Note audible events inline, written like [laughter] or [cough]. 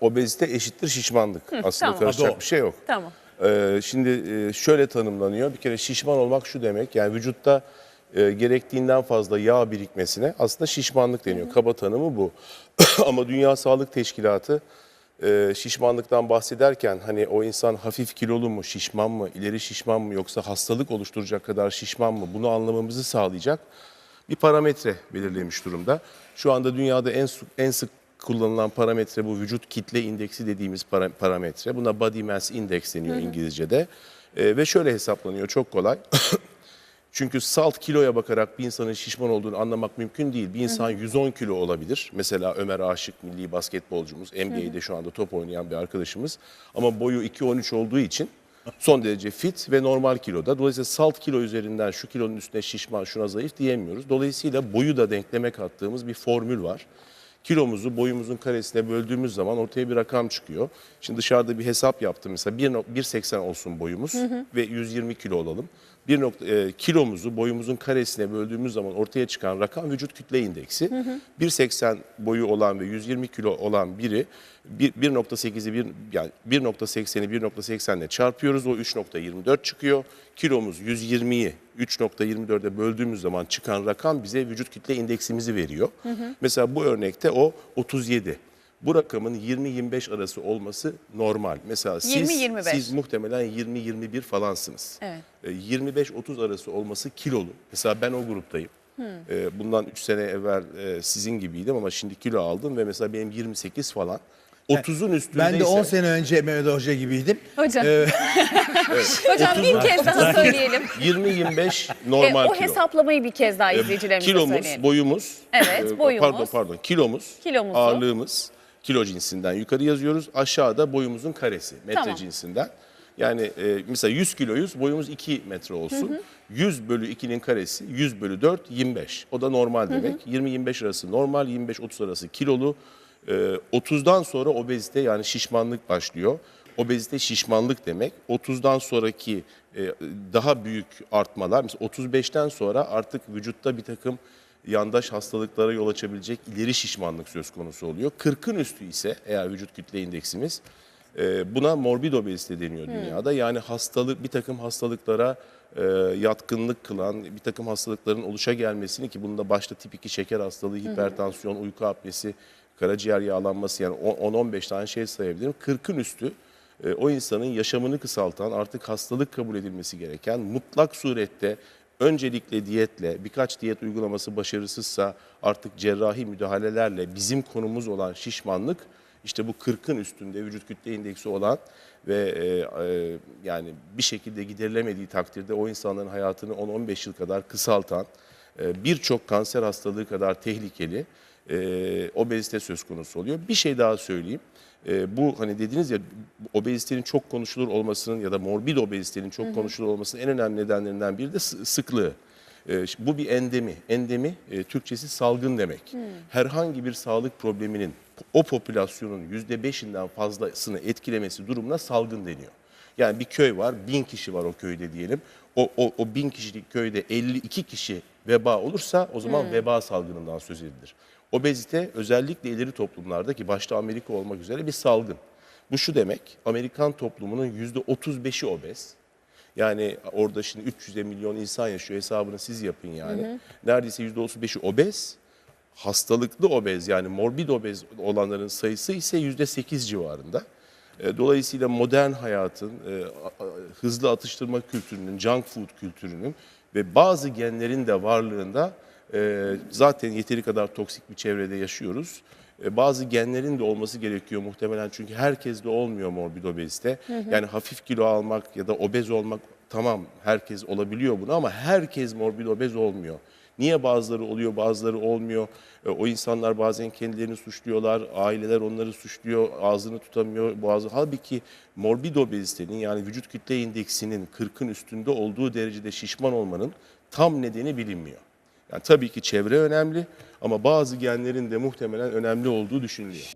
Obezite eşittir şişmanlık. Aslında tamam. karışacak bir şey yok. Tamam. Ee, şimdi e, şöyle tanımlanıyor. Bir kere şişman olmak şu demek. Yani vücutta e, gerektiğinden fazla yağ birikmesine aslında şişmanlık deniyor. Kaba tanımı bu. [clears throat] Ama Dünya Sağlık Teşkilatı e, şişmanlıktan bahsederken hani o insan hafif kilolu mu, şişman mı, ileri şişman mı yoksa hastalık oluşturacak kadar şişman mı bunu anlamamızı sağlayacak bir parametre belirlemiş durumda. Şu anda dünyada en en sık kullanılan parametre bu vücut kitle indeksi dediğimiz para- parametre. Buna body mass index deniyor İngilizce'de. Ee, ve şöyle hesaplanıyor çok kolay. [clears throat] Çünkü salt kiloya bakarak bir insanın şişman olduğunu anlamak mümkün değil. Bir insan 110 kilo olabilir. Mesela Ömer Aşık milli basketbolcumuz, NBA'de şu anda top oynayan bir arkadaşımız. Ama boyu 2.13 olduğu için son derece fit ve normal kiloda. Dolayısıyla salt kilo üzerinden şu kilonun üstüne şişman, şuna zayıf diyemiyoruz. Dolayısıyla boyu da denkleme kattığımız bir formül var. Kilomuzu boyumuzun karesine böldüğümüz zaman ortaya bir rakam çıkıyor. Şimdi dışarıda bir hesap yaptım mesela 1 no- 1.80 olsun boyumuz ve 120 kilo olalım. Bir nokta, e, kilomuzu boyumuzun karesine böldüğümüz zaman ortaya çıkan rakam vücut kütle indeksi. 1.80 boyu olan ve 120 kilo olan biri bir- 1.8'i bir, yani 1.80'i 1.80 ile çarpıyoruz o 3.24 çıkıyor. Kilomuz 120'yi 3.24'e böldüğümüz zaman çıkan rakam bize vücut kütle indeksimizi veriyor. Mesela bu örnekte o 37. Bu rakamın 20-25 arası olması normal. Mesela siz, 20-25. siz muhtemelen 20-21 falansınız. Evet. E, 25-30 arası olması kilolu. Mesela ben o gruptayım. E, Bundan 3 sene evvel e, sizin gibiydim ama şimdi kilo aldım ve mesela benim 28 falan. 30'un üstündeyse... Ben de 10 sene önce Mehmet Hoca gibiydim. Hocam. Ee, [laughs] [laughs] Hocam bir kez daha söyleyelim. [laughs] 20-25 E, normal o kilo. hesaplamayı bir kez daha izleyicilerimize Kilomuz, söyleyelim. boyumuz, Evet, e, boyumuz. Pardon pardon, kilomuz, Kilomuzu. ağırlığımız, kilo cinsinden yukarı yazıyoruz. Aşağıda boyumuzun karesi, metre Tamam. cinsinden. Yani e, mesela 100 kiloyuz, boyumuz 2 metre olsun. 100 bölü 2'nin karesi 100 bölü 4, 25. O da normal demek. 20-25 arası normal, 25-30 arası kilolu. E, 30'dan sonra obezite yani şişmanlık başlıyor. Obezite şişmanlık demek. 30'dan sonraki e, daha büyük artmalar, mesela 35'ten sonra artık vücutta bir takım yandaş hastalıklara yol açabilecek ileri şişmanlık söz konusu oluyor. 40'ın üstü ise eğer vücut kütle indeksimiz e, buna morbid obezite deniyor dünyada. Yani hastalık bir takım hastalıklara e, yatkınlık kılan, bir takım hastalıkların oluşa gelmesini ki bunda başta tip 2 şeker hastalığı, hipertansiyon, uyku apnesi, karaciğer yağlanması yani 10-15 tane şey sayabilirim. 40'ın üstü e, o insanın yaşamını kısaltan, artık hastalık kabul edilmesi gereken, mutlak surette öncelikle diyetle, birkaç diyet uygulaması başarısızsa artık cerrahi müdahalelerle bizim konumuz olan şişmanlık, işte bu 40'ın üstünde vücut kütle indeksi olan ve e, e, yani bir şekilde giderilemediği takdirde o insanların hayatını 10-15 yıl kadar kısaltan, e, birçok kanser hastalığı kadar tehlikeli e, obezite söz konusu oluyor. Bir şey daha söyleyeyim. E, bu hani dediniz ya obezitenin çok konuşulur olmasının ya da morbid obezitenin çok konuşulur olmasının en önemli nedenlerinden biri de sı- sıklığı. E, bu bir endemi. Endemi e, Türkçesi salgın demek. Herhangi bir sağlık probleminin o popülasyonun yüzde beşinden fazlasını etkilemesi durumuna salgın deniyor. Yani bir köy var, bin kişi var o köyde diyelim. O, o, o bin kişilik köyde 52 kişi veba olursa o zaman veba salgınından söz edilir. Obezite özellikle ileri toplumlarda ki başta Amerika olmak üzere bir salgın. Bu şu demek, Amerikan toplumunun yüzde 35'i obez. Yani orada şimdi 300 milyon insan yaşıyor hesabını siz yapın yani. Neredeyse yüzde 35'i obez. Hastalıklı obez yani morbid obez olanların sayısı ise yüzde 8 civarında. E, Dolayısıyla modern hayatın, e, hızlı atıştırma kültürünün, junk food kültürünün ve bazı genlerin de varlığında e, zaten yeteri kadar toksik bir çevrede yaşıyoruz. E, Bazı genlerin de olması gerekiyor muhtemelen çünkü herkes de olmuyor morbid obezite. Yani hafif kilo almak ya da obez olmak tamam herkes olabiliyor bunu ama herkes morbid obez olmuyor. Niye bazıları oluyor, bazıları olmuyor? E, O insanlar bazen kendilerini suçluyorlar, aileler onları suçluyor, ağzını tutamıyor, boğazı. Halbuki morbid obezitenin yani vücut kütle indeksinin 40'ın üstünde olduğu derecede şişman olmanın tam nedeni bilinmiyor. Yani tabii ki çevre önemli ama bazı genlerin de muhtemelen önemli olduğu düşünülüyor.